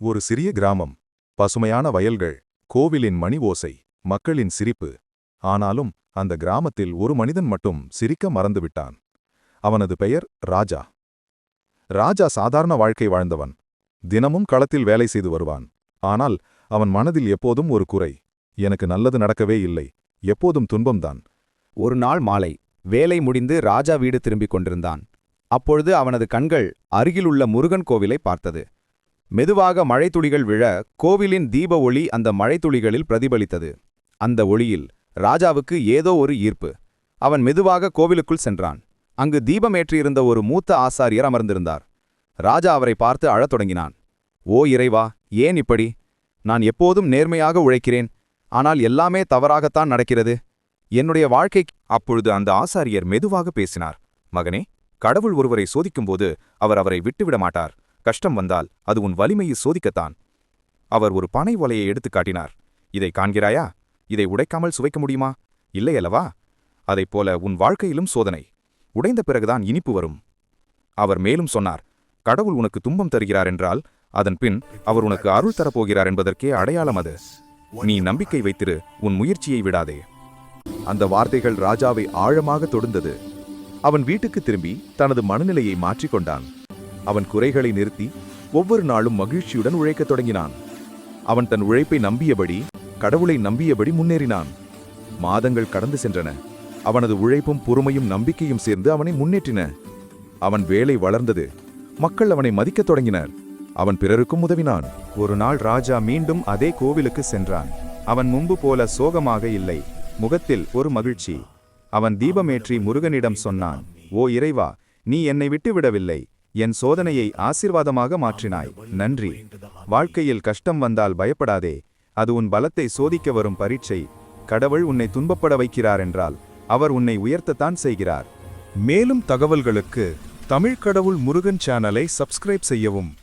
ஒரு சிறிய கிராமம். பசுமையான வயல்கள் கோவிலின் மணி ஓசை மக்களின் சிரிப்பு. ஆனாலும் அந்த கிராமத்தில் ஒரு மனிதன் மட்டும் சிரிக்க மறந்துவிட்டான். அவனது பெயர் ராஜா. ராஜா சாதாரண வாழ்க்கை வாழ்ந்தவன். தினமும் களத்தில் வேலை செய்து வருவான். ஆனால் அவன் மனதில் எப்போதும் ஒரு குறை. எனக்கு நல்லது நடக்கவே இல்லை. எப்போதும் துன்பம்தான். ஒரு நாள் மாலை வேலை முடிந்து ராஜா வீடு திரும்பிக் கொண்டிருந்தான். அப்பொழுது அவனது கண்கள் அருகிலுள்ள முருகன் கோவிலை பார்த்தது. மெதுவாக மழைத்துளிகள் விழ கோவிலின் தீப ஒளி அந்த மழைத்துளிகளில் பிரதிபலித்தது. அந்த ஒளியில் ராஜாவுக்கு ஏதோ ஒரு ஈர்ப்பு. அவன் மெதுவாக கோவிலுக்குள் சென்றான். அங்கு தீபமேற்றியிருந்த ஒரு மூத்த ஆசாரியர் அமர்ந்திருந்தார். ராஜா அவரை பார்த்து அழத் தொடங்கினான். ஓ இறைவா ஏன் இப்படி? நான் எப்போதும் நேர்மையாக உழைக்கிறேன். ஆனால் எல்லாமே தவறாகத்தான் நடக்கிறது. என்னுடைய வாழ்க்கை அப்பொழுது அந்த ஆசாரியர் மெதுவாக பேசினார். மகனே கடவுள் ஒருவரை சோதிக்கும்போது அவர் அவரை விட்டுவிட மாட்டார். கஷ்டம் வந்தால் அது உன் வலிமையை சோதிக்கத்தான். அவர் ஒரு பனை ஒலையை எடுத்துக் காட்டினார். இதை காண்கிறாயா? இதை உடைக்காமல் சுவைக்க முடியுமா? இல்லையல்லவா அதைப் போல உன் வாழ்க்கையிலும் சோதனை. உடைந்த பிறகுதான் இனிப்பு வரும். அவர் மேலும் சொன்னார் கடவுள் உனக்கு துன்பம் தருகிறார் என்றால் அதன் பின் அவர் உனக்கு அருள் தரப்போகிறார் என்பதற்கே அடையாளம் அது. நீ நம்பிக்கை வைத்திரு உன் முயற்சியை விடாதே. அந்த வார்த்தைகள் ராஜாவை ஆழமாக தொடுந்தது. அவன் வீட்டுக்கு திரும்பி தனது மனநிலையை மாற்றிக்கொண்டான் அவன் குறைகளை நிறுத்தி ஒவ்வொரு நாளும் மகிழ்ச்சியுடன் உழைக்கத் தொடங்கினான். அவன் தன் உழைப்பை நம்பியபடி கடவுளை நம்பியபடி முன்னேறினான். மாதங்கள் கடந்து சென்றன. அவனது உழைப்பும் பொறுமையும் நம்பிக்கையும் சேர்ந்து அவனை முன்னேற்றின. அவன் வேலை வளர்ந்தது. மக்கள் அவனை மதிக்கத் தொடங்கினர். அவன் பிறருக்கும் உதவினான். ஒரு நாள் ராஜா மீண்டும் அதே கோவிலுக்கு சென்றான். அவன் முன்பு போல சோகமாக இல்லை. முகத்தில் ஒரு மகிழ்ச்சி. அவன் தீபமேற்றி முருகனிடம் சொன்னான் ஓ இறைவா நீ என்னை விட்டுவிடவில்லை. என் சோதனையை ஆசிர்வாதமாக மாற்றினாய். நன்றி. வாழ்க்கையில் கஷ்டம் வந்தால் பயப்படாதே. அது உன் பலத்தை சோதிக்க வரும் பரீட்சை. கடவுள் உன்னை துன்பப்பட வைக்கிறார் என்றால் அவர் உன்னை உயர்த்தத்தான் செய்கிறார். மேலும் தகவல்களுக்கு தமிழ் கடவுள் முருகன் சேனலை சப்ஸ்கிரைப் செய்யவும்.